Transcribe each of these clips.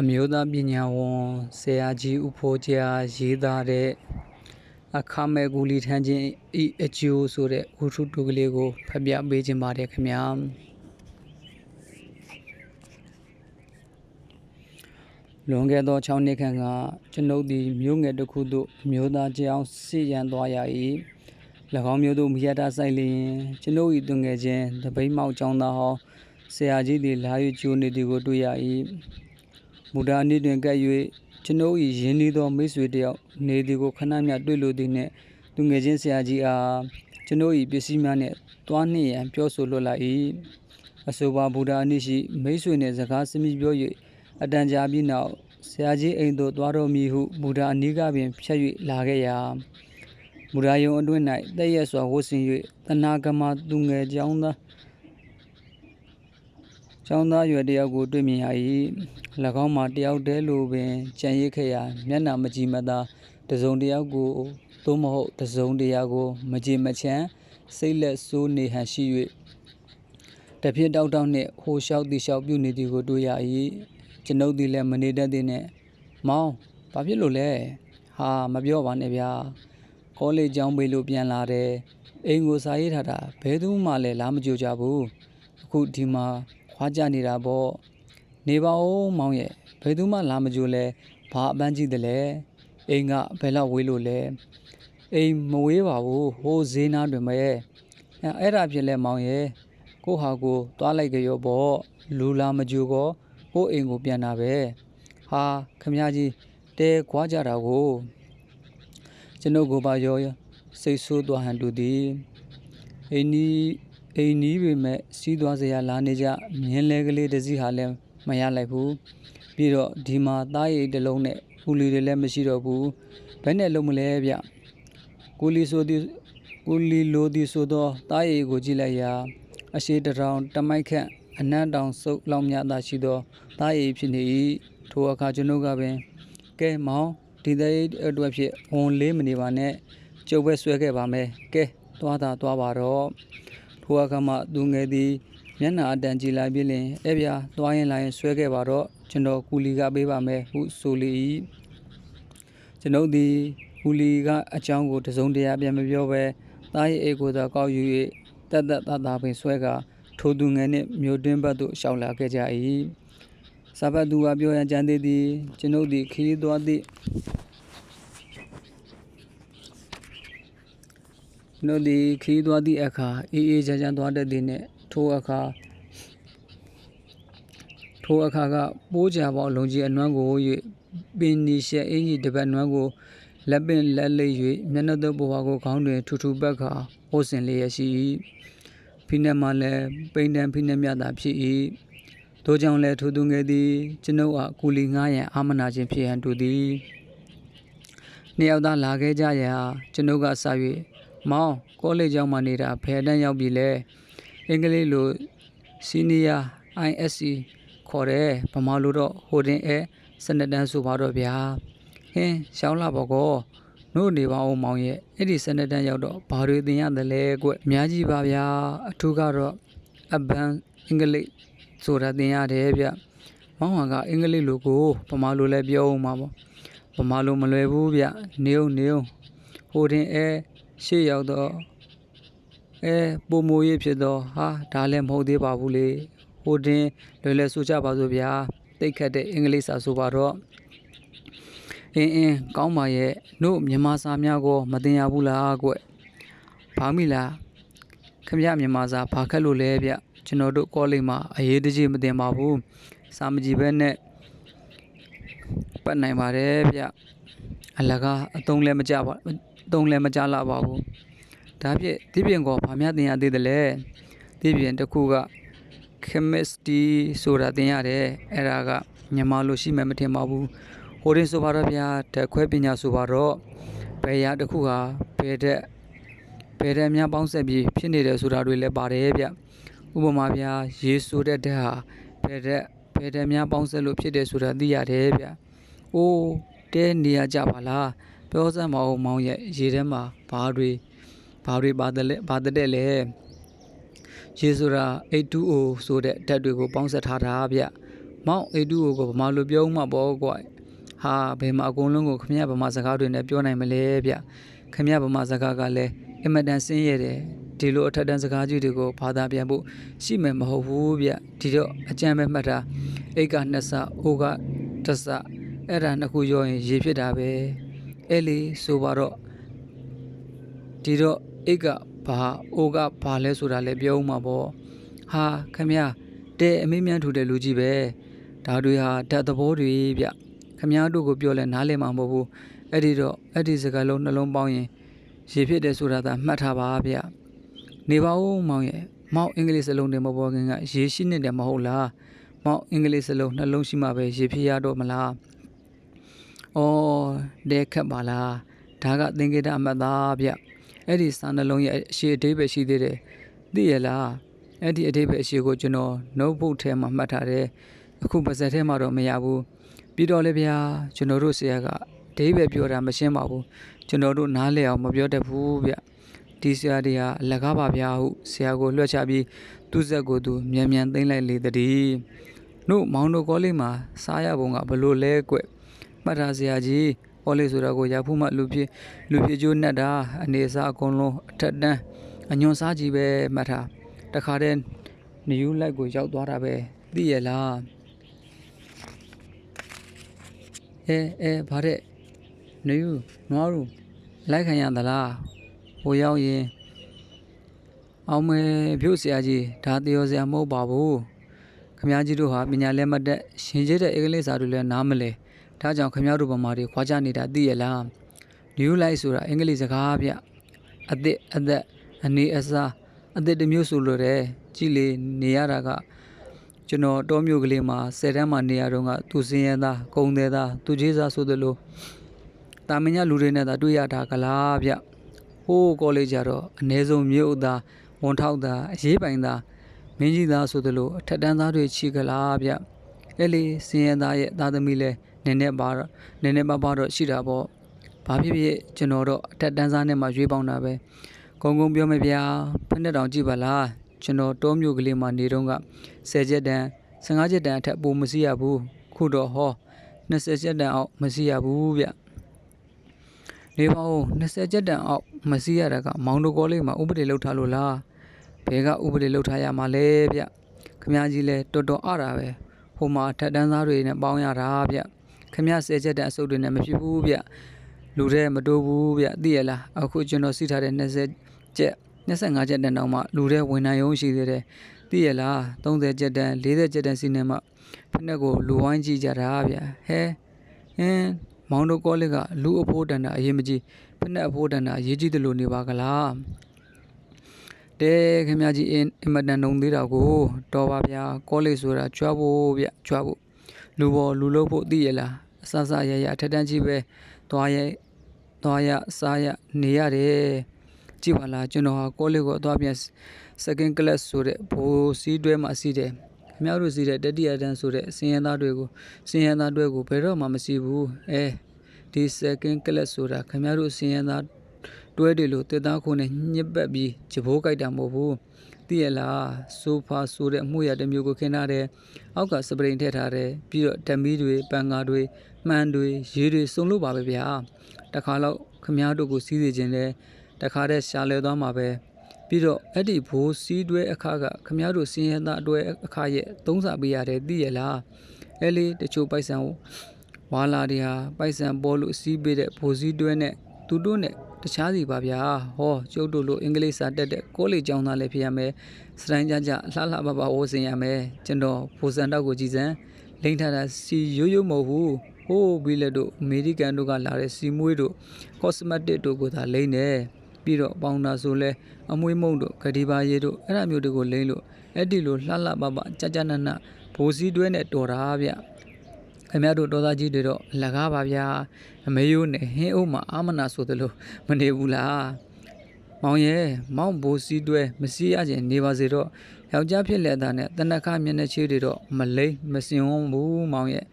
အမျိုးသားပညာဝန်ဆရာကြီးဦးဖိုးကြားရေးသားတဲ့အခမဲ့ကူလီထမ်းခြင်းဤအကျိုးဆိုတဲ့ဝတ္ထုတူကလေးကိုဖတ်ပြပေးခြင်းပါတယ်ခင်ဗျာလွန်ခဲ့သော6နှစ်ခန့်ကကျွန်ုပ်သည်မြို့ငယ်တစ်ခုသို့အမျိုးသားကျောင်းစီရန်သွားရ၏၎င်းမျိုးသို့မိရတာဆိုင်လျင်ကျွန်ုပ်၏တွင်ငယ်ချင်းတပိမောက်ကျောင်းသားဟောင်းဆရာကြီးသည်လာ၍ကြိုနေသည်ကိုတွေ့ရ၏ မူဒါအနည်းတွင်ကပ်၍ကျွန်ုပ်၏ရင်းနှီးသောမိတ်ဆွေတယောက်နေသည်ကိုခဏမျှတွေ့လိုသည်နှင့်သူငယ်ချင်းဆရာကြီးအားကျွန်ုပ်၏ပစ္စည်းများနှင့်တွားနှင့်ရန်ပြောဆိုလွှတ်လိုက်၏အဆိုပါဗုဒ္ဓအနည်းရှိမိတ်ဆွေနှင့်စကားစမိပြော၍အတန်ကြာပြီးနောက်ဆရာကြီးအိမ်သို့သွားတော်မူဟုဗုဒ္ဓအနည်းကပင်ဖြတ်၍လာခဲ့ရာမူရာယုံအတွင်း၌တည့်ရက်စွာဝတ်ဆင်၍တဏဂမသူငယ်ကျောင်းသား ကျောင်းသားရွယ်တယောက်ကိုတွေ့မြင်ရ၏၎င်းမှာတယောက်တည်းလိုပင်ကြံရစ်ခဲ့ရာမျက်နှာမကြည်မသာတစုံတယောက်ကိုသို့မဟုတ်တစုံတရာကို မကြည်မချမ်းစိတ်လက်ဆိုးနေဟန်ရှိ၍တပြည့်တောက်တောက်နှင့်ဟိုလျှောက်သည်လျှောက်ပြုနေသည်ကိုတွေ့ရ၏ကျွန်ုပ်သည်လည်းမနေတတ်သည်နှင့်မောင်ဘာဖြစ်လို့လဲဟာမပြောပါနဲ့ဗျာကောလိပ်ကျောင်းပေးလို့ပြန်လာတယ်အိမ်ကိုစာရေးထားတာဘယ်သူမှလည်းလာမကြိုကြဘူးအခုဒီမှာ ခွာကြနေတာပေါ့နေပါဦးမောင်ရဲ့ဘယ်သူမှလာမကြိုလဲဘာအပန်းကြည့်တယ်လဲအိမ်ကဘယ်လောက်ဝေးလို့လဲအိမ်မဝေးပါဘူးဟိုးဈေးနားတွင်ပဲအဲ့ဒါဖြစ်လဲမောင်ရဲ့ကိုဟာကိုသွားလိုက်ကြရောပေါ့လူလာမကြိုကောကိုအိမ်ကိုပြန်တာပဲဟာခမကြီးတဲခွာကြတာကိုကျွန်ုပ်ကိုပါရောစိတ်ဆိုးသွားဟန်တူသည်အိမ်နီး အိမ်နီးပေမဲ့စီးသွားစရာလာနေကြမြင်းလဲကလေးတစ်စီးဟာလည်းမရလိုက်ဘူးပြီးတော့ဒီမှာသားရည်တစ်လုံးနဲ့ဦးလီတွေလည်းမရှိတော့ဘူးဘယ်နဲ့လုံးမလဲဗျကိုလီဆိုသည်ကိုလီလိုသည်ဆိုတော့သားရည်ကိုကြည့်လိုက်ရာအရှိတရောင်တမိုက်ခန့်အနံ့တောင်စုပ်လောင်မြသာရှိသောသားရည်ဖြစ်နေ၏ထိုအခါကျွန်ုပ်ကပင်ကဲမောင်ဒီတဲ့အတွက်ဖြစ်ဝန်လေးမနေပါနဲ့ကျုပ်ပဲဆွဲခဲ့ပါမယ်ကဲသွားတာသွားပါတော့ ထိုအခါမှသူငယ်သည်မျက်နှာအတန်ကြည်လာပြီးလင်အဲ့ဗျာသွားရင်လာရင်ဆွဲခဲ့ပါတော့ကျွန်တော်ကူလီကပေးပါမယ်ဟုဆိုလေ၏ကျွန်ုပ်သည်ကူလီကအကြောင်းကိုတစုံတရာပြန်မပြောဘဲသားရဲ့အိတ်ကိုသာကောက်ယူ၍တက်တက်သားသားပင်ဆွဲကာထိုသူငယ်နှင့်မြို့တွင်းဘက်သို့ရှောင်လာခဲ့ကြ၏စာဘတ်သူကပြောရန်ကြံသေးသည်ကျွန်ုပ်သည်ခရီးသွားသည့် ကျွန်ုပ်သည်ခရီးသွားသည့်အခါအေးအေးချမ်းချမ်းသွားတတ်သည်နှင့်ထိုအခါထိုအခါကပိုးကြပေါလုံးကြီးအနွမ်းကို၍ပင်နီရှက်အင်းကြီးတစ်ပတ်နွမ်းကိုလက်ပင်လက်လိပ်၍မျက်နှာသောဘဝကိုခေါင်းတွင်ထူထူပတ်ခါဟိုးစင်လျက်ရှိ၏ဖိနက်မှလည်းပိန်တန်ဖိနက်မြတာဖြစ်၏ထိုကြောင့်လည်းထိုသူငယ်သည်ကျွန်ုပ်အားကူလီငားရန်အာမနာခြင်းဖြစ်ဟန်တူသည်နှစ်ယောက်သားလာခဲ့ကြရာကျွန်ုပ်ကစ၍ မောင်ကောလိပ်ကျောင်းမှာနေတာဖယ်တန်းရောက်ပြီလေအင်္ဂလိပ်လိုစီနီယာ ISC ခေါ်တယ်ဗမာလိုတော့ဟိုတင်အဲစနတန်းဆိုပါတော့ဗျာဟင်းရှောင်းလာပေါ့ကောနို့နေပါအောင်မောင်ရဲ့အဲ့ဒီစနတန်းရောက်တော့ဘာတွေသင်ရတယ်လဲကွအများကြီးပါဗျာအထူးကတော့အဘန်အင်္ဂလိပ်ဆိုတာသင်ရတယ်ဗျမောင်ဟာကအင်္ဂလိပ်လိုကိုဗမာလိုလည်းပြောအောင်ပါပေါ့ဗမာလိုမလွယ်ဘူးဗျနေုံနေုံဟိုတင်အဲ ရှေ့ရောက်တော့အဲပုံမိုးရေးဖြစ်တော့ဟာဒါလည်းမဟုတ်သေးပါဘူးလေဟိုတင်လွယ်လွယ်ဆိုကြပါစို့ဗျာတိတ်ခတ်တဲ့အင်္ဂလိပ်စာဆိုပါတော့အင်းအင်းကောင်းပါရဲ့တို့မြန်မာစာများကိုမတင်ရဘူးလားကွဘာမိလားခမရမြန်မာစာဘာခက်လို့လဲဗျကျွန်တော်တို့ကောလိပ်မှာအရေးတကြီးမတင်ပါဘူးစာမကြည့်ဘဲနဲ့ပတ်နိုင်ပါတယ်ဗျအလကားအတုံးလည်းမကြပါ အတုံးလည်းမကြလာပါဘူးဒါဖြင့်ဒီပြင်ကောဘာများတင်ရသေးတယ်လဲဒီပြင်တစ်ခုက chemistry ဆိုတာသင်ရတယ်အဲ့ဒါကမြန်မာလိုရှိမှမထင်ပါဘူးဟိုရင်ဆိုပါတော့ဗျာဓာတ်ခွဲပညာဆိုပါတော့ဘယ်ရာတစ်ခုဟာဘယ်တဲ့ဘယ်တဲ့များပေါင်းဆက်ပြီးဖြစ်နေတယ်ဆိုတာတွေလည်းပါတယ်ဗျဥပမာဗျာရေဆိုတဲ့ဓာတ်ဟာဘယ်တဲ့ဘယ်တဲ့များပေါင်းဆက်လို့ဖြစ်တယ်ဆိုတာသိရတယ်ဗျအိုးတဲနေရကြပါလား ပြောစမ်းမအောင်မောင်ရဲ့ရေထဲမှာဘာတွေဘာတွေပါတယ်လဲဘာတဲ့လဲရေဆိုတာ H2O ဆိုတဲ့ဓာတ်တွေကိုပေါင်းစပ်ထားတာဗျမောင်အေတူကိုဗမာလိုပြောမှပေါ့ကွာဟာဘယ်မှာအကုန်လုံးကိုခမရဗမာစကားတွေနဲ့ပြောနိုင်မလဲဗျခမရဗမာစကားကလည်းအင်မတန်ဆင်းရဲတယ်ဒီလိုအထက်တန်းစကားကြီးတွေကိုဘာသာပြန်ဖို့ရှိမယ်မဟုတ်ဘူးဗျဒီတော့အကြံပဲမှတ်တာအိတ်ကနှစ်ဆအိုးကတစ်ဆအဲ့ဒါနှစ်ခုရောရင်ရေဖြစ်တာပဲ အဲ့လေဆိုပါတော့ဒီတော့အိတ်ကဘာအိုးကဘာလဲဆိုတာလည်းပြောဦးမှာပေါ့ဟာခမရတဲ့အမေးမြန်းထူတဲ့လူကြီးပဲဒါတွေဟာဓာတ်သဘောတွေဗျခမရတို့ကိုပြောလဲနားလည်မှာမဟုတ်ဘူးအဲ့ဒီတော့အဲ့ဒီစကားလုံးနှလုံးပေါင်းရင်ရေဖြစ်တယ်ဆိုတာသာမှတ်ထားပါဗျနေပါဦးမောင်ရဲ့မောင်အင်္ဂလိပ်စလုံးတွေမပေါ်ခင်ကရေရှိနေတယ်မဟုတ်လားမောင်အင်္ဂလိပ်စလုံးနှလုံးရှိမှပဲရေဖြစ်ရတော့မလား အော်တဲခက်ပါလားဒါကသင်္ကေတအမှတ်သားဗျအဲ့ဒီစာနှလုံးရဲ့အရှိအသေးပဲရှိသေးတယ်သိရလားအဲ့ဒီအသေးပဲအရှိကိုကျွန်တော် notebook ထဲမှာမှတ်ထားတယ်အခုပါဇက်ထဲမှာတော့မရဘူးပြီးတော့လေဗျာကျွန်တော်တို့ဆရာကအသေးပဲပြောတာမရှင်းပါဘူးကျွန်တော်တို့နားလည်အောင်မပြောတတ်ဘူးဗျဒီဆရာတွေဟာအလကားပါဗျာဟုဆရာကိုလွှတ်ချပြီးသူ့ဇက်ကိုသူမြန်မြန်သိမ့်လိုက်လေတည်းတို့မောင်တို့ကောလေးမှာစားရပုံကဘလို့လဲကွ မှတ်ထားဆရာကြီးကောလေးဆိုတာကိုရဖူးမှလူဖြစ်လူဖြစ်ကျိုးနဲ့တာအနေစားအကုန်လုံးအထက်တန်းအညွန်စားကြီးပဲမှတ်ထားတခါတည်းနယူးလိုက်ကိုရောက်သွားတာပဲသိရလားအဲအဲဗါတဲ့နယူးနွားရူလိုက်ခံရသလားဟိုရောက်ရင်အောင်မဲဖြုတ်ဆရာကြီးဒါတရောဆရာမဟုတ်ပါဘူးခမည်းကြီးတို့ဟာပညာလက်မတက်ရှင်ကျတဲ့ဧကလေးစာတွေလည်းနားမလဲ ဒါကြောင့်ခမည်းတို့ဗမာတွေခွာကြနေတာသိရလား new life ဆိုတာအင်္ဂလိပ်စကားဗျအသစ်အသက်အနေအစားအသစ်တစ်မျိုးဆိုလို့တယ်ကြည်လေနေရတာကကျွန်တော်တောမြို့ကလေးမှာဆယ်တန်းမှာနေရတော့ကသူစင်းရဲသားကုံသေးသားသူကြီးစားဆိုသလိုတာမင်ညလူတွေနဲ့သာတွေ့ရတာကလားဗျဟိုးကောလိပ်ကြတော့အ ਨੇ ဆုံးမြို့သားဝန်ထောက်သားအရေးပိုင်သားမင်းကြီးသားဆိုသလိုအထက်တန်းသားတွေချီကလားဗျအဲ့လေစင်းရဲသားရဲ့သားသမီးလဲ နည်းနည်းပါတော့နည်းနည်းပါးပါတော့ရှိတာပေါ့ဘာဖြစ်ဖြစ်ကျွန်တော်တော့အထက်တန်းစားနဲ့မှရွေးပေါင်းတာပဲကုံကုံပြောမယ်ဗျာဖက်နဲ့တောင်ကြည့်ပါလားကျွန်တော်တောမြို့ကလေးမှာနေတော့က10ချက်တန်း15ချက်တန်းအထက်ပိုမစီရဘူးခုတော့ဟော20ချက်တန်းအောက်မစီရဘူးဗျနေပါဦး20ချက်တန်းအောက်မစီရတာကမောင်တို့ကောလေးမှာဥပဒေလောက်ထားလို့လားဘယ်ကဥပဒေလောက်ထားရမှာလဲဗျခမကြီးလဲတော်တော်အတာပဲဟိုမှာထက်တန်းသားတွေနဲ့ပေါင်းရတာဗျ ခမ10ချက်တန်းအစုပ်တွေနဲ့မဖြစ်ဘူးဗျလူတဲ့မတိုးဘူးဗျသိရလားအခုကျွန်တော်စီထားတဲ့20ချက်25ချက်တန်းတောင်မှလူတဲ့ဝင်နိုင်ရုံးရှိသေးတယ်သိရလား30ချက်တန်း40ချက်တန်းစီနေမှဖက်နဲ့ကိုလူဝိုင်းကြည့်ကြတာဗျဟဲဟင်းမောင်တို့ကောလိကလူအဖိုးတန်တာအရေးမကြီးဖက်နဲ့အဖိုးတန်တာအရေးကြီးတယ်လို့နေပါကလားတဲခင်ဗျာကြီးအင်အမတန်နှုံသေးတာကိုတော်ပါဗျာကောလိဆိုတာကြွားဖို့ဗျကြွားဖို့လူပေါ်လူလို့ဖို့သိရလား အဆဆရရအထက်တန်းကြီးပဲသွားရဲသွားရစားရနေရတယ်ကြည့်ပါလားကျွန်တော်ဟာကောလိကိုသွားပြန် second class ဆိုတဲ့ဘိုးစီးတွဲမှာစီးတယ်ခင်ဗျားတို့စီးတဲ့တတိယတန်းဆိုတဲ့စင်ရသားတွေကိုစင်ရသားတွေကိုဘယ်တော့မှမစီးဘူးအဲဒီ second class ဆိုတာခင်ဗျားတို့စင်ရသားတွဲတယ်လို့တက်သားခုနဲ့ညစ်ပတ်ပြီးဂျဘိုးကြိုက်တာမဟုတ်ဘူးသိရလားဆိုဖာဆိုတဲ့အမှုရတစ်မျိုးကိုခင်းထားတယ်အောက်ကစပရင်ထည့်ထားတယ်ပြီးတော့ဓမီတွေပန်ကာတွေ မှန်တွေရေတွေစုံလို့ပါပဲဗျာတခါတော့ခမားတို့ကိုစီးစီခြင်းလဲတခါတည်းရှာလဲသွားမှာပဲပြီးတော့အဲ့ဒီဘိုးစီးတွဲအခါကခမားတို့စင်ရသားအတွဲအခါရဲ့သုံးစာပေးရတယ်သိရလားအဲ့လေတချို့ပိုက်ဆံဝါလာတွေဟာပိုက်ဆံပေါ်လို့စီးပေးတဲ့ဘိုးစီးတွဲနဲ့သူတို့နဲ့တခြားစီပါဗျာဟောကျုပ်တို့လိုအင်္ဂလိပ်စာတက်တဲ့ကိုလေကျောင်းသားလည်းဖြစ်ရမယ်စတိုင်းကြကြလှလှပပဝိုးစင်ရမယ်ကျွန်တော်ဖိုစံတောက်ကိုကြည်စံလိမ့်ထားတာစီရိုးရိုးမဟုတ်ဘူး ဟိုးဘီလက်တို့အမေရိကန်တို့ကလာတဲ့စီမွေးတို့ကော့စမက်တစ်တို့ကိုသာလိမ့်တယ်ပြီးတော့ပေါင်တာဆိုလဲအမွေးမုံတို့ဂဒီပါရီတို့အဲ့ဒါမျိုးတွေကိုလိမ့်လို့အဲ့ဒီလိုလှလှပပကြကြနနဘိုးစည်းတွဲနဲ့တော်တာဗျခင်ဗျားတို့တော်သားကြီးတွေတော့လကားပါဗျာအမေယိုးနဲ့ဟင်းအုပ်မှာအာမနာဆိုသလိုမနေဘူးလားမောင်ရဲ့မောင်ဘိုးစည်းတွဲမစည်းရခြင်းနေပါစေတော့ယောက်ျားဖြစ်လက်သားနဲ့တနခါမျက်နှာချေးတွေတော့မလိမ့်မစင်ဝန်းဘူးမောင်ရဲ့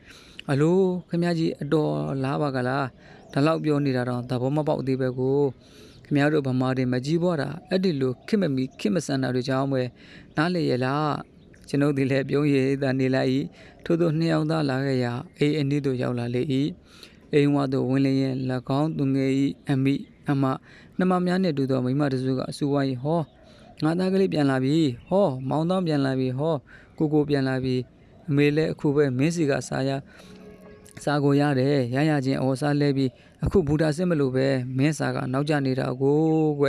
အလိုခင်ဗျားကြီးအတော်လားပါကလားဒါလောက်ပြောနေတာတော့သဘောမပေါက်သေးပဲကိုခင်ဗျားတို့ဗမာတွေမကြီးပွားတာအဲ့ဒီလိုခစ်မမီခစ်မဆန်တာတွေကြောင့်ပဲနားလေရလားကျွန်ုပ်သည်လည်းပြုံးရည်သာနေလိုက်၏ထို့သောနှစ်ယောက်သားလာခဲ့ရာအိမ်အနည်းသို့ရောက်လာလေ၏အိမ်ဝသို့ဝင်လျင်၎င်းသူငယ်၏အမိအမနှမများနှင့်တူသောမိမတစုကအဆူဝိုင်းဟောငါသားကလေးပြန်လာပြီဟောမောင်သားပြန်လာပြီဟောကိုကိုပြန်လာပြီ အမေလည်းအခုပဲမင်းစီကစားရစားကိုရတယ်ရရချင်းအော်စားလဲပြီးအခုဘူတာစစ်မလို့ပဲမင်းစာကနောက်ကျနေတာကိုကွ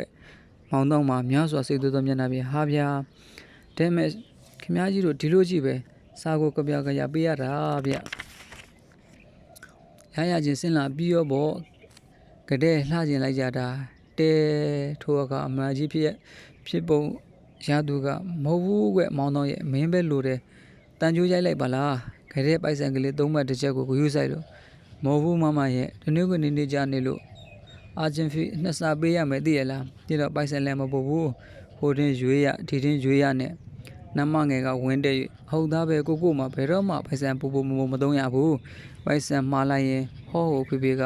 မောင်တော့မှများစွာစိတ်သွသောမျက်နှာပြင်ဟာဗျာဒါမဲ့ခင်ဗျားကြီးတို့ဒီလိုကြီးပဲစာကိုကြပြကြရပေးရတာဗျရရချင်းစင်လာပြီးရောပေါ့ကတဲ့လှကျင်လိုက်ကြတာတဲထိုးကအမှန်ကြီးဖြစ်ဖြစ်ပုံရသူကမဟုတ်ဘူးကွမောင်တော့ရဲ့မင်းပဲလို့တယ် တန်ကြိုးရိုက်လိုက်ပါလားခရဲပိုက်ဆံကလေးသုံးမှတ်တစ်ချက်ကိုဂရုစိုက်လို့မဟုတ်ဘူးမမရဲ့ဒီနေ့ကနေနေကြနေလို့အာဂျင်ဖီနှစ်စာပေးရမယ်သိရလားဒီတော့ပိုက်ဆံလည်းမပုတ်ဘူးဟိုတင်းရွေးရဒီတင်းရွေးရနဲ့ နမငယ်ကဝင်းတဲ့ဟုတ်သားပဲကိုကိုမှဘယ်တော့မှပိုက်ဆံပူပူမမမသုံးရဘူးပိုက်ဆံမှားလိုက်ရင်ဟောဟိုဖေဖေက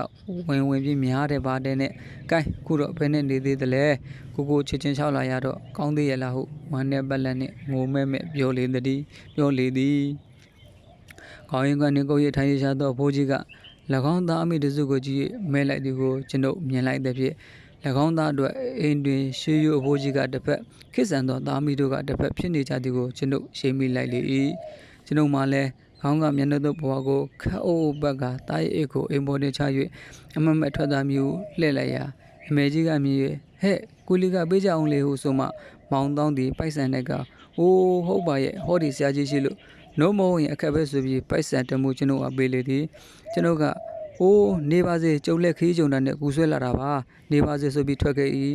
ဝင်ဝင်ပြီးများတယ်ပါတယ်နဲ့ကဲခုတော့ဘယ်နဲ့နေသေးသလဲကိုကိုချစ်ချင်းချောက်လာရတော့ကောင်းသေးရလားဟုတ်ဝမ်းနဲ့ပတ်လက်နဲ့ငိုမဲ့မဲ့ပြောလေသည်ပြောလေသည်ခေါင်းရင်ကနေကိုရထိုင်ရရှာတော့ဘိုးကြီးက၎င်းသားအမိတစုကိုကြည့်မဲလိုက်သည်ကိုကျွန်ုပ်မြင်လိုက်တဲ့ဖြင့်၎ င်းသားအတွက်အိမ်တွင်ရှေးရိုးအဖိုးကြီးကတစ်ဖက်ခိစံသောသားမီတို့ကတစ်ဖက်ဖြစ်နေကြသည်ကိုကျွန်ုပ်ရှင်းမိလိုက်လေ၏ကျွန်ုပ်မှလည်းခေါင်းကမျက်နှာသို့ဘဝကိုခက်အိုးဘက်ကတားရဲ့အိတ်ကိုအိမ်ပေါ်တွင်ချ၍အမမက်ထွက်သားမျိုးလှည့်လိုက်ရာအမေကြီးကမြည်၍ဟဲ့ကိုလီကပေးကြအောင်လေဟုဆိုမှမောင်တောင်းသည်ပိုက်ဆံတဲ့ကအိုးဟုတ်ပါရဲ့ဟောဒီဆရာကြီးရှိလို့နို့မဟုတ်ရင်အခက်ပဲဆိုပြီးပိုက်ဆံတမှုကျွန်ုပ်အပေးလေသည်ကျွန်ုပ်က အိုးနေပါစေကြုံလက်ခီးကြုံတာနဲ့ကူဆွဲလာတာပါနေပါစေဆိုပြီးထွက်ခဲ့၏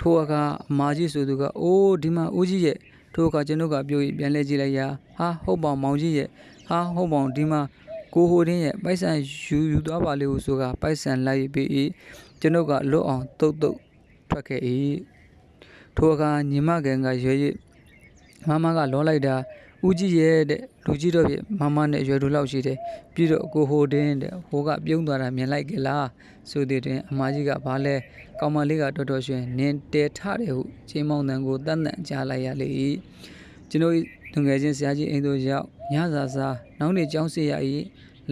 ထိုအခါအမာကြီးဆိုသူကအိုးဒီမှာဦးကြီးရဲ့ထိုအခါကျွန်ုပ်ကပြောပြီးပြန်လဲကြည့်လိုက်ရာဟာဟုတ်ပါမောင်ကြီးရဲ့ဟာဟုတ်ပါဒီမှာကိုဟိုတင်းရဲ့ပိုက်ဆံယူယူသွားပါလေဟုဆိုကပိုက်ဆံလိုက်ပြီး၏ကျွန်ုပ်ကလွတ်အောင်တုတ်တုတ်ထွက်ခဲ့၏ထိုအခါညီမကန်ကရွေ၍မမကလောလိုက်တာဦးကြီးရဲ့တဲ့ လူကြီးတော့ဖြစ်မမနဲ့ရွယ်တူလောက်ရှိတယ်ပြီးတော့ကိုဟိုတင်းတဲ့ဟိုကပြုံးသွားတာမြင်လိုက်ကြလားဆိုတဲ့တွင်အမကြီးကဘာလဲကောင်မလေးကတော်တော်ရှင်နင်းတဲထတယ်ဟုချိန်မောင်းတန်ကိုတတ်တန်ကြားလိုက်ရလေ၏ကျွန်တော်လူငယ်ချင်းဆရာကြီးအိမ်သို့ရောက်ညစာစားနောက်နေ့ကျောင်းစီရ၏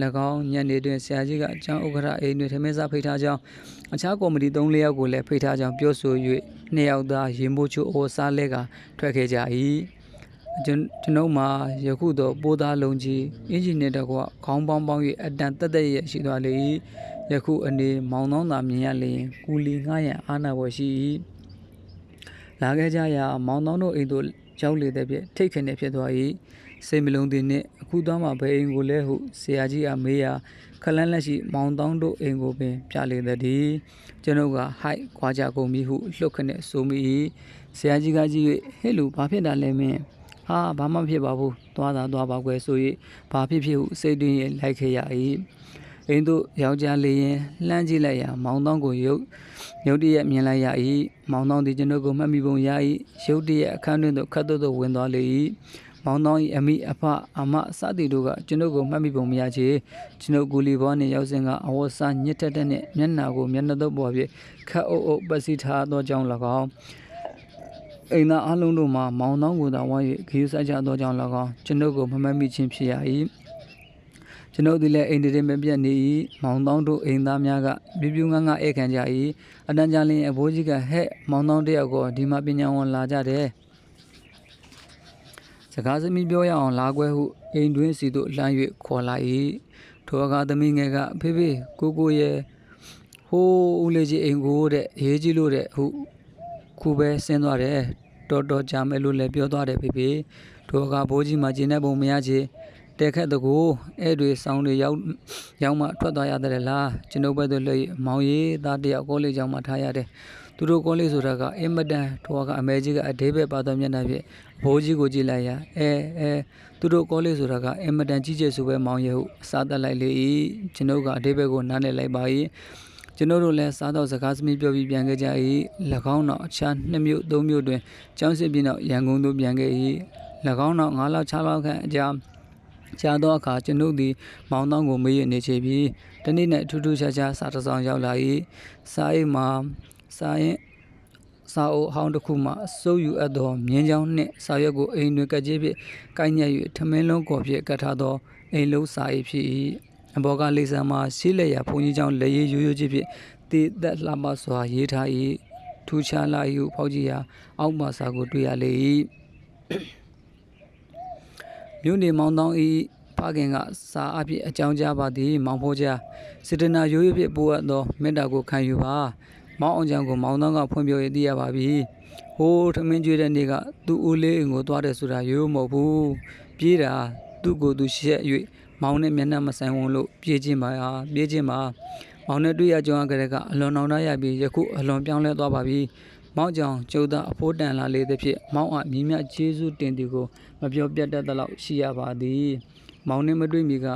၎င်းညနေတွင်ဆရာကြီးကအကျောင်းဥက္ကဋ္ဌအိမ်တွင်ထမင်းစားဖိတ်ထားကြောင်းအခြားကော်မတီ၃-၄ယောက်ကိုလည်းဖိတ်ထားကြောင်းပြောဆို၍နှစ်ယောက်သားရင်မိုးချိုအိုစားလဲကထွက်ခဲ့ကြ၏ ကျွန်ကျွန်ုပ်မှာယခုတော့ပိုးသားလုံးကြီးအင်ဂျင်နီယာတကွခေါင်းပေါင်းပေါင်း၍အတန်တက်တက်ရရှိသွားလေ၏ယခုအနေမောင်နှောင်းသာမြင်ရလျင်ကူလီငှားရန်အာနာဘော်ရှိ၏လာခဲ့ကြရာမောင်နှောင်းတို့အိမ်သို့ရောက်လေတဲ့ဖြင့်ထိတ်ခနဲ့ဖြစ်သွား၏စိတ်မလုံးသည်နှင့်အခုသွားမှဘယ်အိမ်ကိုလဲဟုဆရာကြီးအမေးရာခလန်းလက်ရှိမောင်တောင်းတို့အိမ်ကိုပင်ပြလေသည်ကျွန်ုပ်ကဟိုက်ခွာကြကုန်ပြီဟုလှုပ်ခနဲ့ဆိုမိ၏ဆရာကြီးကကြည့်၍ဟဲ့လူဘာဖြစ်တာလဲမင်း ဟာဘာမှဖြစ်ပါဘူးသွားတာသွားပါကွယ်ဆို၍ဘာဖြစ်ဖြစ်ဟုစိတ်တွင်းရဲ့လိုက်ခဲ့ရ၏အိမ်သို့ယောက်ျားလေးရင်လှမ်းကြည့်လိုက်ရာမောင်တောင်းကိုရုပ်ရုတ်တရက်မြင်လိုက်ရ၏မောင်တောင်းသည်ကျွန်ုပ်ကိုမှတ်မိပုံရ၏ရုတ်တရက်အခန်းတွင်သို့ခတ်သို့သို့ဝင်သွားလေ၏မောင်တောင်း၏အမိအဖအမစသည်တို့ကကျွန်ုပ်ကိုမှတ်မိပုံမရချေကျွန်ုပ်ကူလီဘောနှင့်ရောက်စဉ်ကအဝတ်စားညစ်တက်တဲ့နှင့်မျက်နှာကိုမျက်နှာသို့ပေါ်ဖြင့်ခတ်အုပ်အုပ်ပတ်စီထားသောကြောင့်၎င်း အိမ်သားအလုံးတို့မှာမောင်တောင်းကိုသာဝါ၍ခရီးဆိုင်ကြသောကြောင့်၎င်းကျွန်ုပ်ကိုမမှတ်မိခြင်းဖြစ်ရ၏ကျွန်ုပ်သည်လည်းအိမ်တည်းမပြတ်နေ၏မောင်တောင်းတို့အိမ်သားများကပြပြူးငန်းငါဧကန်ကြ၏အတန်းကြလင်းအဘိုးကြီးကဟဲ့မောင်တောင်းတယောက်ကိုဒီမှာပညာဝန်လာကြတယ်စကားသမီးပြောရအောင်လာခွဲဟုအိမ်တွင်းစီသို့လှမ်း၍ခေါ်လာ၏ထိုအခါသမီးငယ်ကဖေဖေကိုကိုရဲ့ဟိုးဦးလေးကြီးအိမ်ကိုတဲ့ရေးကြီးလို့တဲ့ဟု ခုပဲဆင်းသွားတယ်တော်တော်ကြာမယ်လို့လည်းပြောသွားတယ်ဖေဖေထိုအခါဘိုးကြီးမှကျင်းတဲ့ပုံမရချေတဲခက်တကူအဲ့တွေဆောင်းတွေရောက်ရောက်မှထွက်သွားရတယ်လားကျွန်ုပ်ဘက်သို့လှည့်မောင်ရီသားတယောက်ကောလေးကြောင့်မှထားရတယ်သူတို့ကောလေးဆိုတာကအင်မတန်ထွားကအမဲကြီးကအသေးပဲပါတော်မျက်နှာဖြင့်ဘိုးကြီးကိုကြည့်လိုက်ရအဲအဲသူတို့ကောလေးဆိုတာကအင်မတန်ကြီးကျယ်ဆိုပဲမောင်ရဟုအစားတက်လိုက်လေ၏ကျွန်ုပ်ကအသေးပဲကိုနားနေလိုက်ပါ၏ ကျွန်တော်တို့လည်းစားတော့စကားသမီးပြောပြီးပြန်ခဲ့ကြ၏၎င်းတော့အခြားနှစ်မြို့သုံးမြို့တွင်ကျောင်းစစ်ပြီးနောက်ရန်ကုန်သို့ပြန်ခဲ့၏၎င်းတော့9လောက်6လောက်ခန့်အကြာကြာသောအခါကျွန်ုပ်သည် မောင်တောင်းကိုမေးရနေချေပြီးတနေ့နဲ့ထူးထူးခြားခြားစားတစောင်ရောက်လာ၏စားအိမ်မှာစားရင်စာအုပ်အဟောင်းတစ်ခုမှစိုးယူအပ်သောမြင်းချောင်းနှင့်စာရွက်ကိုအိမ်တွင်ကကြေးဖြင့်ကိုင်းညက်၍ထမင်းလုံးကော်ဖြင့်ကတ်ထားသောအိမ်လုံးစာအိပ်ဖြစ်၏ အဘော်ကလိဆာမှာရှိလက်ရဘုန်းကြီးကျောင်းလက်ရည်ရိုးရိုးချင်းဖြင့်တည်သက်လှပစွာရေးထား၏ထူးခြားလာ၏ဟုဖောက်ကြည့်ရာအောက်မှစာကိုတွေ့ရလေ၏မြို့နေမောင်တောင်း၏ဖခင်ကစာအဖြစ်အကြောင်းကြားပါသည် မောင်ဖိုးကြားစေတနာရိုးရိုးဖြင့်ပို့အပ်သောမေတ္တာကိုခံယူပါမောင်အောင်ချံကိုမောင်တောင်းကဖွင့်ပြရသိရပါပြီဟိုးထမင်းကျွေးတဲ့နေ့ကသူ့ဦးလေးအိမ်ကိုသွားတယ်ဆိုတာရိုးမဟုတ်ဘူးပြေးတာသူ့ကိုယ်သူရှက်၍ မောင်နဲ့မျက်နှာမဆိုင်ဝန်းလို့ပြေးခြင်းပါပြေးခြင်းပါမောင်နဲ့တွေ့ရကြုံရကြတဲ့ကအလွန်နောင်တရပြီးယခုအလွန်ပြောင်းလဲသွားပါပြီမောင်ကြောင့်ကျုပ်သားအဖိုးတန်လာလေသည်ဖြင့်မောင်အမြင့်မြတ်ကျေးဇူးတင်သည်ကိုမပြောပြတ်တတ်သလောက်ရှိရပါသည်မောင်နဲ့မတွေ့မီက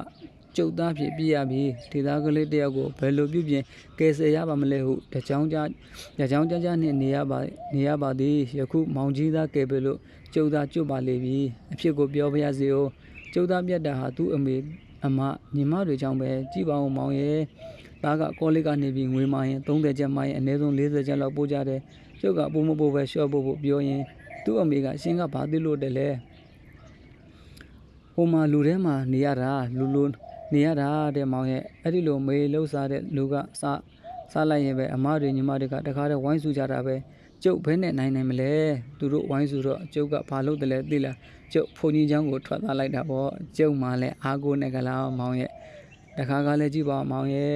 ကျုပ်သားဖြစ်ပြရပြီဒေသကလေးတယောက်ကိုဘယ်လိုပြုပြင်ကယ်ဆယ်ရပါမလဲဟုတကြောင်ကြားတကြောင်ကြားကြားနှင့်နေရပါနေရပါသည်ယခုမောင်ကြီးသားကယ်ပဲလို့ကျုပ်သားကျွတ်ပါလေပြီအဖြစ်ကိုပြောပါရစေ哦 ကျုပ်သားပြတ်တာဟာသူ့အမေအမညီမတွေကြောင့်ပဲကြည်ပါအောင်မောင်ရဲ့သားကကောလေးကနေပြီးငွေမရင်30ကျပ်မရင်အနည်းဆုံး40ကျပ်လောက်ပို့ကြတယ်ကျုပ်ကပို့မပို့ပဲရှော့ပို့ဖို့ပြောရင်သူ့အမေကရှင်ကဘာသိလို့တယ်လဲဟိုမှာလူထဲမှာနေရတာလူလူနေရတာတဲ့မောင်ရဲ့အဲ့ဒီလိုမေးလှုပ်စားတဲ့လူကစစားလိုက်ရင်ပဲအမတွေညီမတွေကတခါတည်းဝိုင်းစုကြတာပဲ ကျုပ်ဘဲနဲ့နိုင်နိုင်မလဲသူတို့ဝိုင်းစုတော့ကျုပ်ကဘာလုပ်တယ်လဲသိလားကျုပ်ဖုန်ကြီးချောင်းကိုထွက်သွားလိုက်တာပေါ့ကျုပ်မှလည်းအားကိုးနဲ့ကလားမောင်ရဲ့တခါကလည်းကြည့်ပါမောင်ရဲ့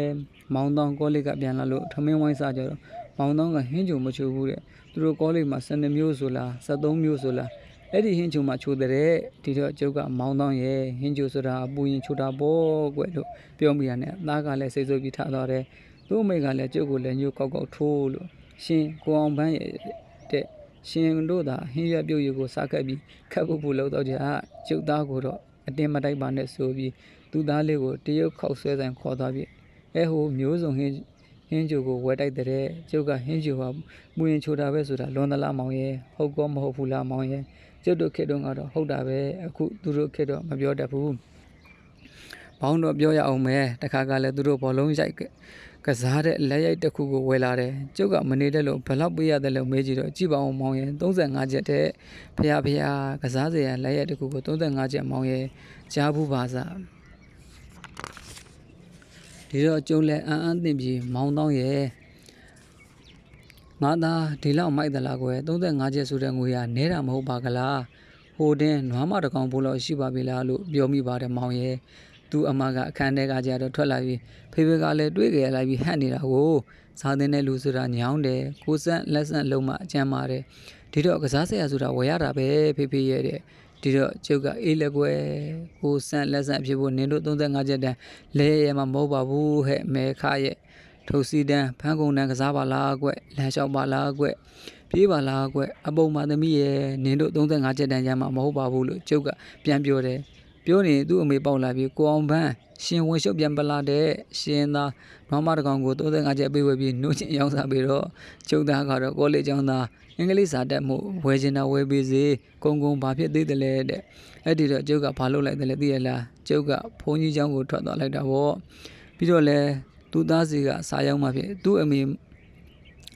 မောင်တောင်ကောလိပ်ကပြန်လာလို့ထမင်းဝိုင်းစားကြတော့မောင်တောင်ကဟင်းကြုံမချိုးဘူးတဲ့သူတို့ကောလိပ်မှာ12မျိုးဆိုလား73မျိုးဆိုလားအဲ့ဒီဟင်းချုံမှာချိုးတဲ့ဒီတော့ကျုပ်ကမောင်းတောင်းရဲ့ဟင်းချိုဆိုတာအပူရင်ချိုတာပေါ့ကွယ်လို့ပြောမိရတယ်အသားကလည်းစိတ်ဆိုးပြီးထားသွားတယ်သူ့အမေကလည်းကျုပ်ကိုလည်းညှို့ကောက်ကောက်ထိုးလို့ ရှင်ကိုအောင်ပန်းရဲ့တဲ့ရှင်တို့သာဟင်းရွက်ပြုတ်ရကိုစားခဲ့ပြီးခက်ဖို့ဖို့လောက်တော့ကြကျုပ်သားကိုတော့အတင်းမတိုက်ပါနဲ့ဆိုပြီးသူ့သားလေးကိုတရုတ်ခောက်ဆွဲဆိုင်ခေါ်သွားပြီးအဲဟိုမျိုးစုံဟင်းဟင်းဂျိုကိုဝဲတိုက်တဲ့ကျုပ်ကဟင်းဂျိုဟာမူရင်ချိုတာပဲဆိုတာလွန်သလားမောင်ရဲ့ဟုတ်ကောမဟုတ်ဘူးလားမောင်ရဲ့ကျုပ်တို့ခေတ်တုန်းကတော့ဟုတ်တာပဲအခုသူတို့ခေတ်တော့မပြောတတ်ဘူးဘောင်းတော့ပြောရအောင်မယ်တခါကလည်းသူတို့ဘောလုံးရိုက် ကစားတဲ့လက်ရိုက်တစ်ခုကိုဝယ်လာတယ်ကျုပ်ကမနေတဲ့လို့ဘလောက်ပေးရတယ်လို့မေးကြည့်တော့ကြည့်ပါအောင်မောင်ရဲ့35ချက်တဲ့ဖះဖះကစားစရာလက်ရိုက်တစ်ခုကို35ချက်မောင်ရဲ့ကြားဘူးပါစားဒီတော့ကျုံလဲအန်းအန်းတင်ပြီးမောင်းတောင်းရဲ့ငါသားဒီလောက်မိုက်သလားကွယ်35ချက်ဆိုတဲ့ငွေကနဲတာမဟုတ်ပါကလားဟိုတင်းနွားမတကောင်ဘိုးလောက်ရှိပါပြီလားလို့ပြောမိပါတယ်မောင်ရဲ့ သူအမကအခန်းထဲကကြတော့ထွက်လာပြီးဖေဖေကလည်းတွေးကြရလိုက်ပြီးဟန့်နေတာကိုစားတဲ့လူဆိုတာညောင်းတယ်ကိုစန့်လက်စန့်လုံးမအကျမ်းပါတယ်ဒီတော့ကစားဆရာဆိုတာဝယ်ရတာပဲဖေဖေရဲ့တဲ့ဒီတော့ကျုပ်ကအေးလက်ကွယ်ကိုစန့်လက်စန့်ဖြစ်ဖို့နင်တို့35ချက်တန်းလဲရဲမှာမဟုတ်ပါဘူးဟဲ့မဲခရဲ့ထုတ်စီတန်းဖန်းကုံတန်းကစားပါလားကွလမ်းလျှောက်ပါလားကွပြေးပါလားကွအပုံမာသမီးရဲ့နင်တို့35ချက်တန်းကျမ်းမှာမဟုတ်ပါဘူးလို့ကျုပ်ကပြန်ပြောတယ် ပြောနေသူ့အမေပေါက်လာပြီးကိုအောင်ပန်းရှင်ဝင်ရှုပ်ပြန်ပလာတဲ့ရှင်သားနွားမတကောင်ကို35ချက်ပေးဝယ်ပြီးနှုတ်ချင်းရောင်းစားပြီးတော့ကျုပ်သားကတော့ကောလိပ်ကျောင်းသားအင်္ဂလိပ်စာတက်မှုဝယ်ချင်တာဝယ်ပေးစေကုံကုံဘာဖြစ်သေးတယ်လဲတဲ့အဲ့ဒီတော့ကျုပ်ကဘာလုပ်လိုက်တယ်လဲသိရလားကျုပ်ကဘုန်းကြီးကျောင်းကိုထွက်သွားလိုက်တာပေါ့ပြီးတော့လဲသူ့သားစီကစားရောက်မှဖြစ်သူ့အမေ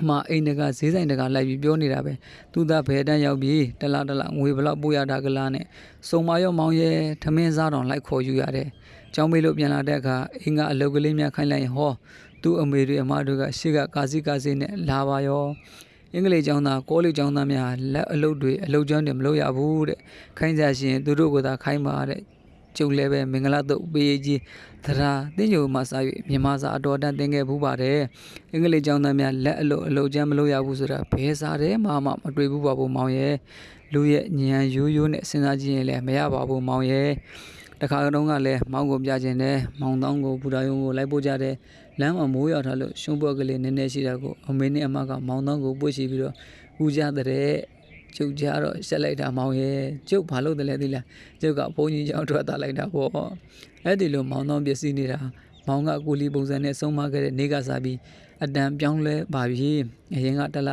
မအိမ်တကဈေးဆိုင်တကလိုက်ပြီးပြောနေတာပဲသူသားဘယ်တန်းရောက်ပြီးတလားတလားငွေဘလောက်ပို့ရတာကလားနဲ့စုံမရောမောင်ရဲထမင်းစားတော်လိုက်ခေါ်ယူရတယ်ကျောင်းမေးလို့ပြန်လာတဲ့အခါအင်းကအလုပ်ကလေးများခိုင်းလိုက်ရင်ဟောသူ့အမေတွေအမတို့ကရှေ့ကကာစီကာစီနဲ့လာပါရောအင်္ဂလိပ်ကျောင်းသားကောလိပ်ကျောင်းသားများလက်အလုပ်တွေအလုပ်ကျွမ်းတွေမလုပ်ရဘူးတဲ့ခိုင်းကြရှင်သူတို့ကသာခိုင်းပါတဲ့ ကျုပ်လည်းပဲမင်္ဂလာတုတ်ပေးကြီးသရာတင်းညိုမှာစား၍မြန်မာစာအတော်တန်သင်ခဲ့ဘူးပါတယ်အင်္ဂလိပ်ကျောင်းသားများလက်အလုပ်အလုပ်ကျမ်းမလုပ်ရဘူးဆိုတာဘယ်စာထဲမှမတွေ့ဘူးပါဘူးမောင်ရဲ့လူရဲ့ညံရိုးရိုးနဲ့စဉ်းစားကြည့်ရင်လည်းမရပါဘူးမောင်ရဲ့တခါတုန်းကလည်းမောင်ကိုပြခြင်းနဲ့မောင်တောင်းကိုဘူတာယုံကိုလိုက်ပို့ကြတဲ့လမ်းမှာမိုးရွာထားလို့ရှုံးပွက်ကလေးနည်းနည်းရှိတာကိုအမေနဲ့အမကမောင်တောင်းကိုပွေ့ရှိပြီးတော့ဦးကြတဲ့ ကျုပ်ကြတော့ရှက်လိုက်တာမောင်ရဲ့ကျုပ်ဘာလို့တလဲသိလားကျုပ်ကဘုန်းကြီးကြောင့်ထွက်သွားလိုက်တာပေါ့အဲ့ဒီလိုမောင်တောင်းပစ္စည်းနေတာမောင်ကကိုလီပုံစံနဲ့ဆုံးမခဲ့တဲ့နေကစားပြီးအတန်ပြောင်းလဲပါပြီအရင်ကတလ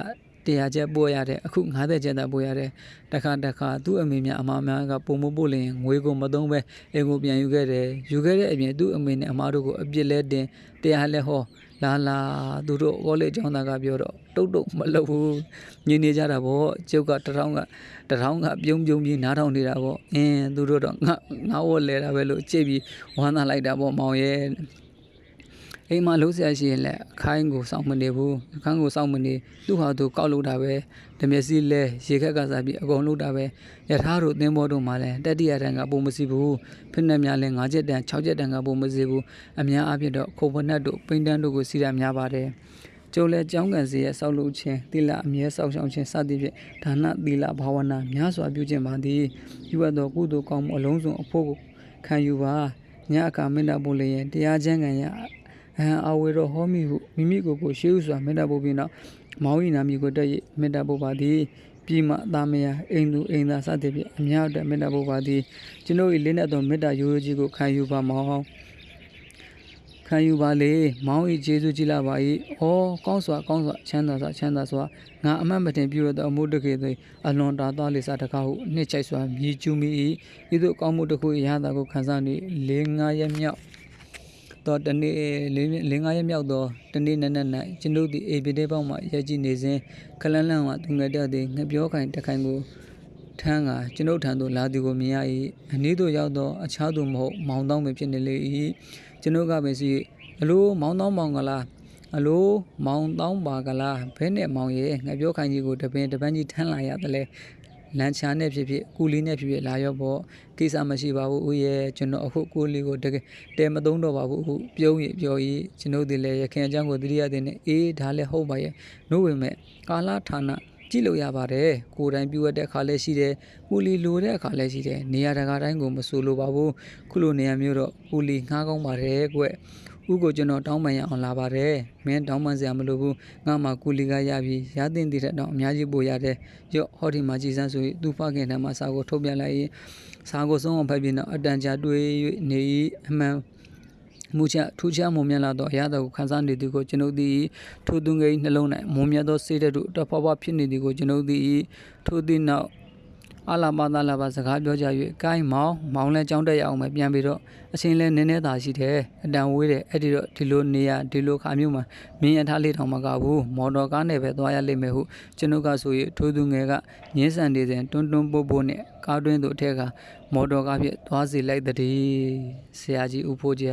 100ကျပ်ပို့ရတယ်အခု90ကျပ်သာပို့ရတယ်တခါတခါသူ့အမေများအမများကပုံမပို့လျင်ငွေကိုမသုံးပဲအိမ်ကိုပြန်ယူခဲ့တယ်ယူခဲ့တဲ့အပြင်သူ့အမေနဲ့အမတို့ကိုအပြစ်လဲတင်တရားလဲဟော လာလာသူတို့ကောလိပ်ကျောင်းသားကပြောတော့တုတ်တုတ်မလုပ်ဘူးညင်နေကြတာပေါ့ကျုပ်ကတထောင်ကတထောင်ကပြုံးပြုံးပြီးနားထောင်နေတာပေါ့အင်းသူတို့တော့ငါငါဝတ်လဲတာပဲလို့ကြိတ်ပြီးဝမ်းသာလိုက်တာပေါ့မောင်ရဲ့ အိမ်မှာလုံးဆရာရှိရင်လည်းအခိုင်းကိုစောင့်မနေဘူးအခန်းကိုစောင့်မနေသူ့ဟာသူကောက်လို့တာပဲဓမျက်စီလဲရေခက်ကစားပြီးအကုန်လို့တာပဲယထာတို့သင်းဘောတို့မှလည်းတတိယတန်ကပုံမစီဘူးဖိနှက်များလည်း၅ချက်တန်၆ချက်တန်ကပုံမစီဘူးအများအားဖြင့်တော့ခိုဖနတ်တို့ပိန်းတန်းတို့ကိုစီးတာများပါတယ်ကျုံလဲကြောင်းကန်စီရဲ့စောက်လုပ်ခြင်းသီလအမြဲစောက်ရှောင်ခြင်းစသည်ဖြင့်ဒါနသီလဘာဝနာများစွာပြုခြင်းပါသည်ယူအပ်သောကုသိုလ်ကောင်းမှုအလုံးစုံအဖို့ကိုခံယူပါညအခါမင်းတပ်ဖို့လည်းတရားချမ်းခံရ အဟံအဝေရောဟောမိဟုမိမိကိုယ်ကိုရှေးဥစွာမေတ္တာပို့ပြီးနောက်မောင်ဤနာမည်ကိုတက်၍မေတ္တာပို့ပါသည်ပြီးမှအသားမယာအိမ်သူအိမ်သားစသဖြင့်အများအတွက်မေတ္တာပို့ပါသည်ကျွန်ုပ်၏လေးနက်သောမေတ္တာရိုးရိုးကြီးကိုခံယူပါမောင်းခံယူပါလေမောင်ဤကျေးဇူးကြီးလာပါ၏ဩကောင်းစွာကောင်းစွာချမ်းသာစွာချမ်းသာစွာငါအမှတ်မတင်ပြုရသောအမှုတစ်ခေတ်သည်အလွန်တာသားလေးစားတကားဟုနှစ်ချိုက်စွာမြည်ကျူးမိ၏ဤသို့ကောင်းမှုတစ်ခုရတာကိုခံစားနေ၄၅ရက်မြောက် တော့တနေ့လေးလေးငါးရက်မြောက်တော့တနေ့နက်နက်၌ကျွန်ုပ်သည်အေပီတဲပေါက်မှရက်ကြည့်နေစဉ်ခလန်းလန်းမှသူငယ်တက်သည်ငပြောခိုင်တခိုင်ကိုထမ်းကကျွန်ုပ်ထံသို့လာသူကိုမြင်ရ၏အနည်းသို့ရောက်တော့အခြားသူမဟုတ်မောင်တောင်းပင်ဖြစ်နေလေ၏ကျွန်ုပ်ကပဲစီအလိုမောင်တောင်းမောင်ကလားအလိုမောင်တောင်းပါကလားဘဲနဲ့မောင်ရဲ့ငပြောခိုင်ကြီးကိုတပင်တပန်းကြီးထမ်းလာရတယ်လေ လန်ချာနဲ့ဖြစ်ဖြစ်ကူလီနဲ့ဖြစ်ဖြစ်လာရောပေါ့ကိစ္စမရှိပါဘူးဦးရဲ့ကျွန်တော်အခုကူလီကိုတကယ်တဲမသုံးတော့ပါဘူးအခုပြုံးရပြောရကျွန်ုပ်ဒီလေရခင်အကြောင်းကိုသတိရတဲ့နဲ့အေးဒါလည်းဟုတ်ပါရဲ့နို့ဝင်မဲ့ကာလဌာနကြည့်လို့ရပါတယ်ကိုယ်တိုင်ပြုတ်တဲ့အခါလည်းရှိတယ်ကူလီလိုတဲ့အခါလည်းရှိတယ်နေရာတကာတိုင်းကိုမဆိုလိုပါဘူးခုလိုနေရာမျိုးတော့ကူလီငှားကောင်းပါတယ်ကွ ဥကိုကျွန်တော်တောင်းပန်ရအောင်လာပါတယ်မင်းတောင်းပန်စရာမလိုဘူးငါမှကူလီကရပြီးရသင့်တဲ့တော့အများကြီးပို့ရတယ်ရော့ဟောဒီမှာကြည်စမ်းဆိုရင်သူ့ဖခင်ထံမှာစာကိုထုတ်ပြန်လိုက်ရင်စာကိုဆုံးအောင်ဖတ်ပြီးတော့အတန်ကြာတွေး၍နေ၏အမှန်မူချထူးခြားမုံမြတ်လာသောအရာတော်ကိုခန်းစားနေသည်ကိုကျွန်ုပ်သည်ထိုသူငယ်နှလုံး၌မုံမြတ်သောစိတ်ဓာတ်တို့တဖွာဖွာဖြစ်နေသည်ကိုကျွန်ုပ်သည်ထိုသည့်နောက် အလာမသာလာပါစကားပြောကြ၍ကိုင်းမောင်မောင်လဲကြောင်းတက်ရအောင်ပဲပြန်ပြီးတော့အချင်းလဲနည်းနည်းသာရှိတယ်အတန်ဝေးတယ်အဲ့ဒီတော့ဒီလိုနေရဒီလိုခါမျိုးမှာမင်းရထားလေးတောင်မကဘူးမော်တော်ကားနဲ့ပဲသွားရလိမ့်မယ်ဟုကျွန်ုပ်ကဆို၍ထိုသူငယ်ကညင်းဆန်နေစဉ်တွန်းတွန်းပို့ပို့နဲ့ကားတွင်းသို့အထက်ကမော်တော်ကားဖြင့်သွားစီလိုက်သည်ဆရာကြီးဦးဖိုးကြီး